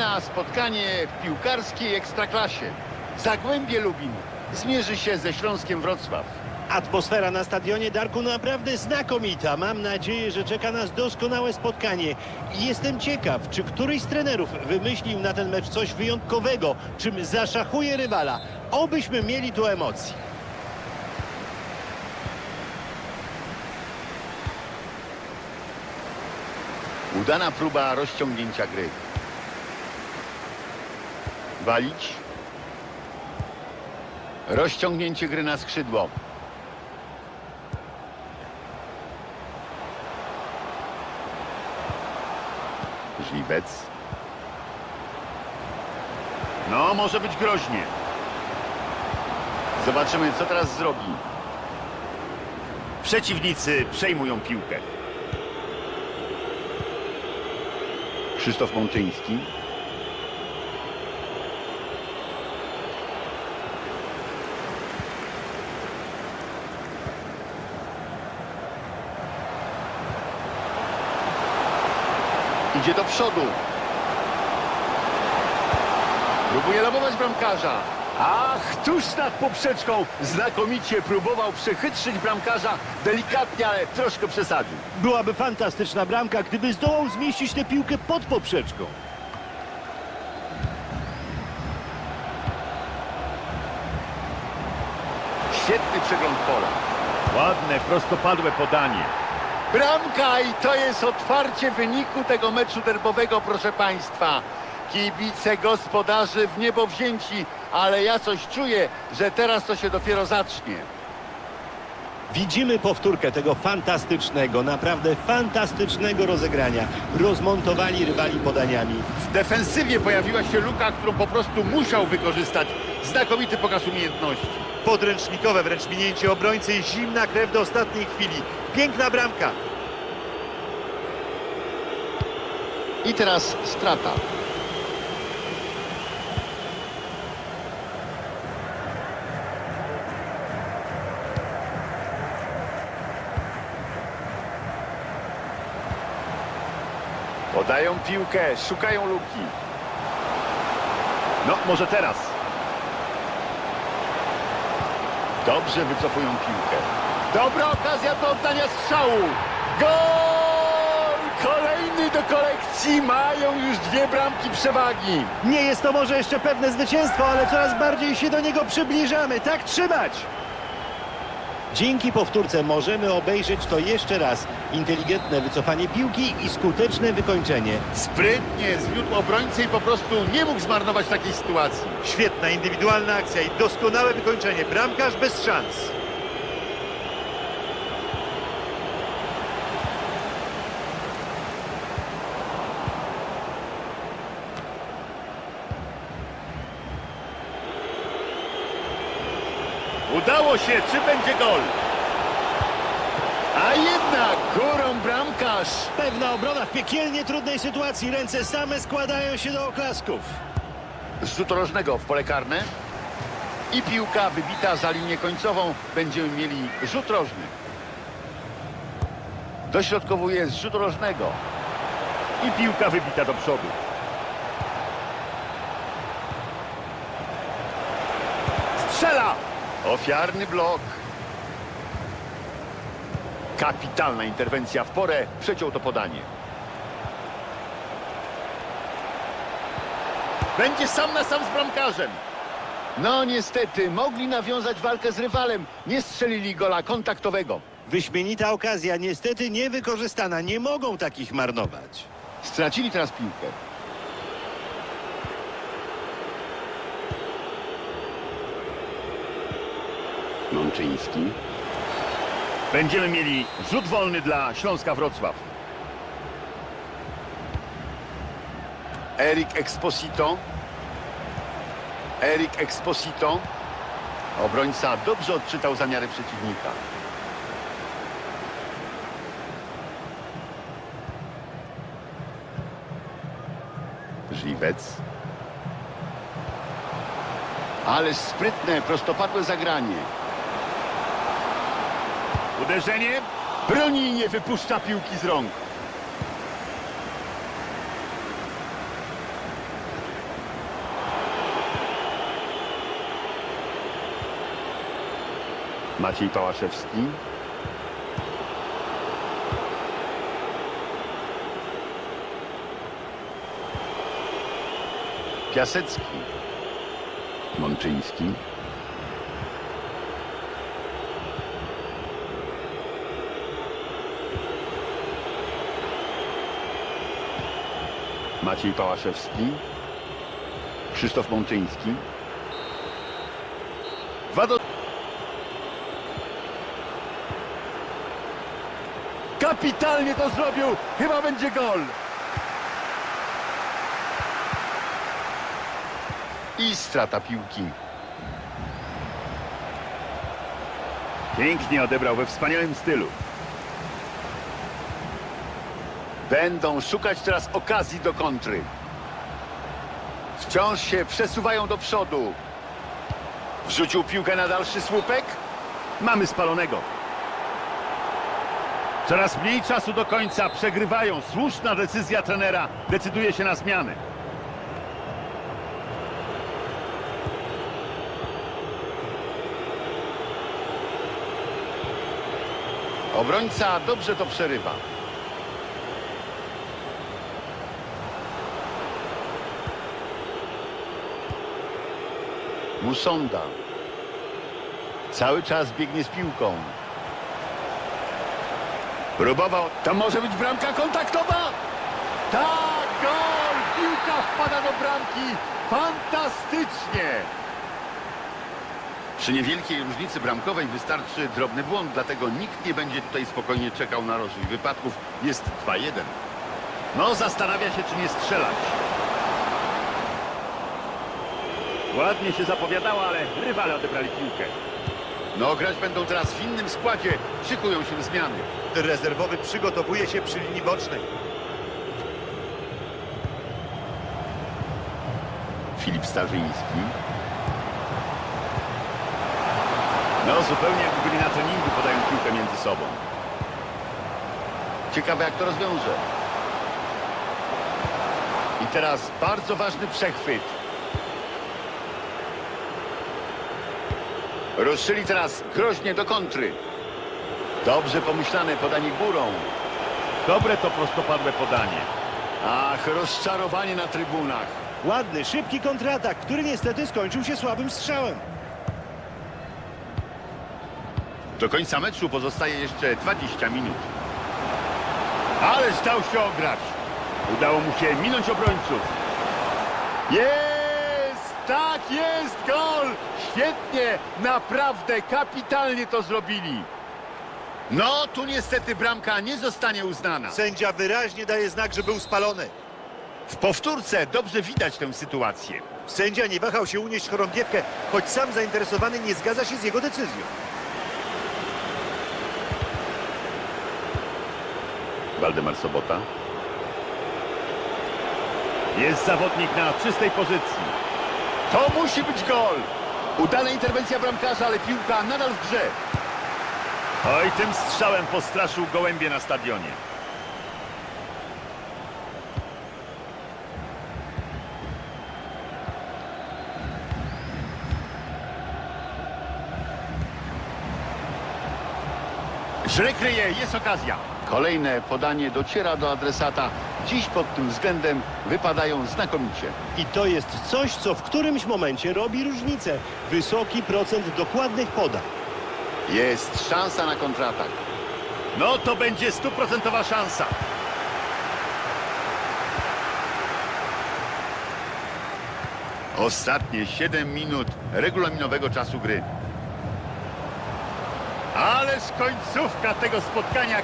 zaczyna spotkanie w piłkarskiej ekstraklasie. Zagłębie Lubin zmierzy się ze Śląskiem Wrocław. Atmosfera na stadionie Darku naprawdę znakomita. Mam nadzieję, że czeka nas doskonałe spotkanie. Jestem ciekaw, czy któryś z trenerów wymyślił na ten mecz coś wyjątkowego, czym zaszachuje rywala. Obyśmy mieli tu emocji. Udana próba rozciągnięcia gry. Walić. Rozciągnięcie gry na skrzydło. Żliwec. No, może być groźnie. Zobaczymy, co teraz zrobi. Przeciwnicy przejmują piłkę. Krzysztof Mączyński. Idzie do przodu. Próbuje lobować bramkarza. Ach, tuż nad poprzeczką znakomicie próbował przechytrzyć bramkarza. Delikatnie, ale troszkę przesadził. Byłaby fantastyczna bramka, gdyby zdołał zmieścić tę piłkę pod poprzeczką. Świetny przegląd pola. Ładne, prostopadłe podanie. Bramka i to jest otwarcie wyniku tego meczu derbowego, proszę Państwa. Kibice gospodarzy w niebo wzięci, ale ja coś czuję, że teraz to się dopiero zacznie. Widzimy powtórkę tego fantastycznego, naprawdę fantastycznego rozegrania. Rozmontowali rywali podaniami. W defensywie pojawiła się luka, którą po prostu musiał wykorzystać. Znakomity pokaz umiejętności. Podręcznikowe wręcz minięcie obrońcy i zimna krew do ostatniej chwili. Piękna bramka. I teraz strata. Podają piłkę, szukają luki. No, może teraz. Dobrze wycofują piłkę. Dobra okazja do oddania strzału. Gol! Kolejny do kolekcji. Mają już dwie bramki przewagi. Nie jest to może jeszcze pewne zwycięstwo, ale coraz bardziej się do niego przybliżamy. Tak trzymać! Dzięki powtórce możemy obejrzeć to jeszcze raz. Inteligentne wycofanie piłki i skuteczne wykończenie. Sprytnie zwiódł obrońcę i po prostu nie mógł zmarnować takiej sytuacji. Świetna indywidualna akcja i doskonałe wykończenie. Bramkarz bez szans. Udało się, czy będzie gol? A jednak górą bramkarz. Pewna obrona w piekielnie trudnej sytuacji. Ręce same składają się do oklasków. Z rzutu rożnego w pole karne. I piłka wybita za linię końcową. Będziemy mieli rzut rożny. Dośrodkowuje z rzutu rożnego. I piłka wybita do przodu. Strzela! Ofiarny blok. Kapitalna interwencja w porę. Przeciął to podanie. Będzie sam na sam z bramkarzem. No niestety, mogli nawiązać walkę z rywalem. Nie strzelili gola kontaktowego. Wyśmienita okazja, niestety niewykorzystana. Nie mogą takich marnować. Stracili teraz piłkę. Mączyński. Będziemy mieli rzut wolny dla Śląska Wrocław. Erik Exposito. Erik Exposito. Obrońca dobrze odczytał zamiary przeciwnika. Żliwec. Ależ sprytne, prostopadłe zagranie. Uderzenie. Broni nie wypuszcza piłki z rąk. Maciej Pałaszewski. Piasecki. Mączyński. Maciej Pałaszewski. Krzysztof Mączyński. Dwa do... Kapitalnie to zrobił! Chyba będzie gol! I strata piłki. Pięknie odebrał we wspaniałym stylu. Będą szukać teraz okazji do kontry. Wciąż się przesuwają do przodu. Wrzucił piłkę na dalszy słupek. Mamy spalonego. Coraz mniej czasu do końca. Przegrywają. Słuszna decyzja trenera. Decyduje się na zmianę. Obrońca dobrze to przerywa. Musonda. Cały czas biegnie z piłką. Próbował. To może być bramka kontaktowa? Tak, gol! Piłka wpada do bramki. Fantastycznie! Przy niewielkiej różnicy bramkowej wystarczy drobny błąd, dlatego nikt nie będzie tutaj spokojnie czekał na rozwój wypadków. Jest 2-1. No, zastanawia się, czy nie strzelać. Ładnie się zapowiadało, ale rywale odebrali piłkę. No, grać będą teraz w innym składzie. Szykują się zmiany. Rezerwowy przygotowuje się przy linii bocznej. Filip Starzyński. No, zupełnie jakby byli na treningu, podają piłkę między sobą. Ciekawe, jak to rozwiąże. I teraz bardzo ważny przechwyt. Ruszyli teraz groźnie do kontry. Dobrze pomyślane podanie górą. Dobre to prostopadłe podanie. Ach, rozczarowanie na trybunach. Ładny, szybki kontratak, który niestety skończył się słabym strzałem. Do końca meczu pozostaje jeszcze 20 minut. Ależ dał się ograć. Udało mu się minąć obrońców. Jest! Tak jest! Gol! Świetnie! Naprawdę kapitalnie to zrobili. No, tu niestety bramka nie zostanie uznana. Sędzia wyraźnie daje znak, że był spalony. W powtórce dobrze widać tę sytuację. Sędzia nie wahał się unieść chorągiewkę, choć sam zainteresowany nie zgadza się z jego decyzją. Waldemar Sobota. Jest zawodnik na czystej pozycji. To musi być gol! Udana interwencja bramkarza, ale piłka nadal w grze. Oj, tym strzałem postraszył gołębie na stadionie. Źle kryje, jest okazja. Kolejne podanie dociera do adresata. Dziś pod tym względem wypadają znakomicie. I to jest coś, co w którymś momencie robi różnicę. Wysoki procent dokładnych podań. Jest szansa na kontratak. No to będzie stuprocentowa szansa. Ostatnie 7 minut regulaminowego czasu gry. Ależ końcówka tego spotkania